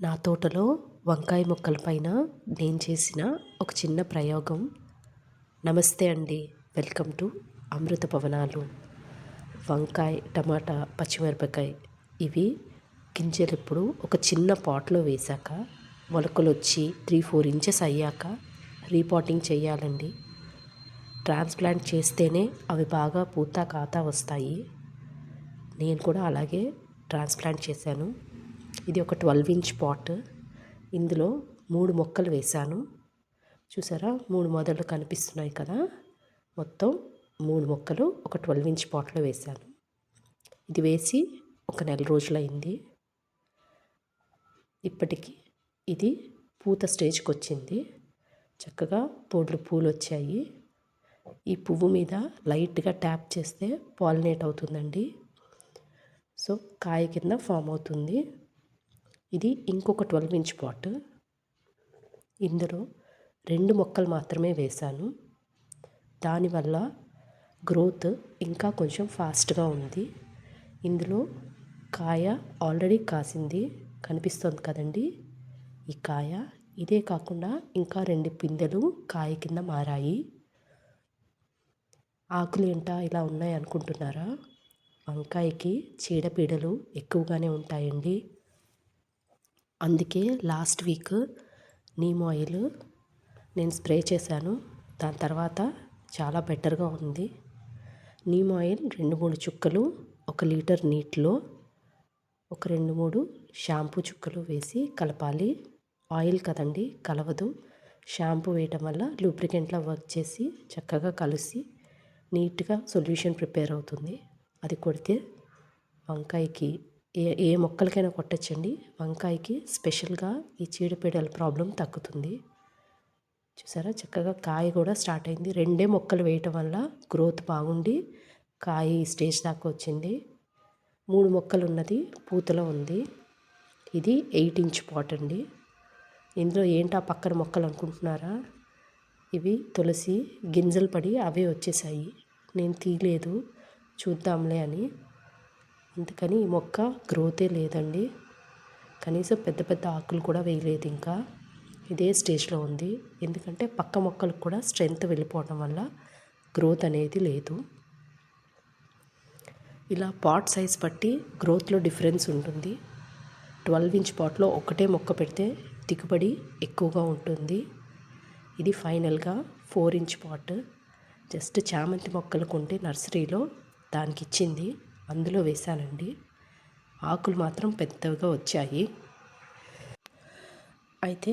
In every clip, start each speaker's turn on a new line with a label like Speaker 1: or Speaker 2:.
Speaker 1: నా తోటలో వంకాయ మొక్కల పైన నేను చేసిన ఒక చిన్న ప్రయోగం. నమస్తే అండి. వెల్కమ్ టు అమృత భవనాలు. వంకాయ టమాటా పచ్చిమిరపకాయ ఇవి గింజలు ఇప్పుడు ఒక చిన్న పాట్లో వేశాక మొలకలు వచ్చి త్రీ ఫోర్ ఇంచెస్ అయ్యాక రీపాటింగ్ చేయాలండి. ట్రాన్స్ప్లాంట్ చేస్తేనే అవి బాగా పూత కాత వస్తాయి. నేను కూడా అలాగే ట్రాన్స్ప్లాంట్ చేశాను. ఇది ఒక ట్వెల్వ్ ఇంచ్ పాట్. ఇందులో మూడు మొక్కలు వేశాను. చూసారా? మూడు మొదలు కనిపిస్తున్నాయి కదా? మొత్తం మూడు మొక్కలు ఒక ట్వెల్వ్ ఇంచ్ పాట్లో వేశాను. ఇది వేసి ఒక నెల రోజులైంది. ఇప్పటికి ఇది పూత స్టేజ్కి వచ్చింది. చక్కగా తోడ్లు పూలు వచ్చాయి ఈ పువ్వు మీద లైట్గా ట్యాప్ చేస్తే పాలినేట్ అవుతుందండి. సో కాయ కింద ఫామ్ అవుతుంది. ఇది ఇంకొక ట్వెల్వ్ ఇంచ్ పాట్. ఇందులో రెండు మొక్కలు మాత్రమే వేశాను. దానివల్ల గ్రోత్ ఇంకా కొంచెం ఫాస్ట్గా ఉంది. ఇందులో కాయ ఆల్రెడీ కాసింది కనిపిస్తుంది కదండి. ఈ కాయ ఇదే కాకుండా ఇంకా రెండు పిందెలు కాయ కింద మారాయి. ఆకులు ఏంటా ఇలా ఉన్నాయి అనుకుంటున్నారా? వంకాయకి చీడపీడలు ఎక్కువగానే ఉంటాయండి. అందుకే లాస్ట్ వీక్ నీమ్ ఆయిల్ నేను స్ప్రే చేశాను. దాని తర్వాత చాలా బెటర్గా ఉంది. నీమ్ ఆయిల్ రెండు మూడు చుక్కలు ఒక లీటర్ నీటిలో ఒక రెండు మూడు షాంపూ చుక్కలు వేసి కలపాలి. ఆయిల్ కదండి కలవదు. షాంపూ వేయటం వల్ల లూబ్రికెంట్లా వర్క్ చేసి చక్కగా కలిసి నీట్గా సొల్యూషన్ ప్రిపేర్ అవుతుంది. అది కొడితే వంకాయకి ఏ ఏ మొక్కలకైనా కొట్టచ్చండి. వంకాయకి స్పెషల్గా ఈ చీడపీడల ప్రాబ్లం తగ్గుతుంది. చూసారా? చక్కగా కాయ కూడా స్టార్ట్ అయింది. రెండే మొక్కలు వేయటం వల్ల గ్రోత్ బాగుండి కాయ ఈ స్టేజ్ దాకా వచ్చింది. మూడు మొక్కలు ఉన్నది పూతలో ఉంది. ఇది ఎయిట్ ఇంచ్ పాట్ అండి. ఇందులో ఏంటా పక్కన మొక్కలు అనుకుంటున్నారా? ఇవి తులసి గింజలు పడి అవే వచ్చేసాయి. నేను తీయలేదు. చూద్దాంలే అని. అందుకని ఈ మొక్క గ్రోతే లేదండి. కనీసం పెద్ద పెద్ద ఆకులు కూడా వేయలేదు ఇంకా. ఇదే స్టేజ్లో ఉంది. ఎందుకంటే పక్క మొక్కలకు కూడా స్ట్రెంగ్త్ వెళ్ళిపోవడం వల్ల గ్రోత్ అనేది లేదు. ఇలా పాట్ సైజ్ బట్టి గ్రోత్లో డిఫరెన్స్ ఉంటుంది. ట్వెల్వ్ ఇంచ్ పాట్లో ఒకటే మొక్క పెడితే దిగుబడి ఎక్కువగా ఉంటుంది. ఇది ఫైనల్గా ఫోర్ ఇంచ్ పాట్. జస్ట్ చామంతి మొక్కలు కొంటే నర్సరీలో దానికి ఇచ్చింది. అందులో వేశానండి. ఆకులు మాత్రం పెద్దగా వచ్చాయి. అయితే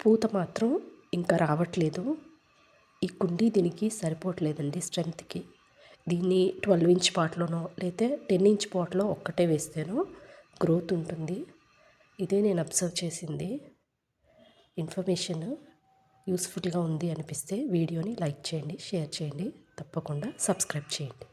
Speaker 1: పూత మాత్రం ఇంకా రావట్లేదు. ఈ కుండీ దీనికి సరిపోవట్లేదండి స్ట్రెంగ్త్కి. దీన్ని ట్వెల్వ్ ఇంచ్ పాట్లోనో లేతే టెన్ ఇంచ్ పాట్లో ఒక్కటే వేస్తేనో గ్రోత్ ఉంటుంది. ఇదే నేను అబ్జర్వ్ చేసింది. ఇన్ఫర్మేషన్ యూస్ఫుల్గా ఉంది అనిపిస్తే వీడియోని లైక్ చేయండి షేర్ చేయండి తప్పకుండా సబ్స్క్రైబ్ చేయండి.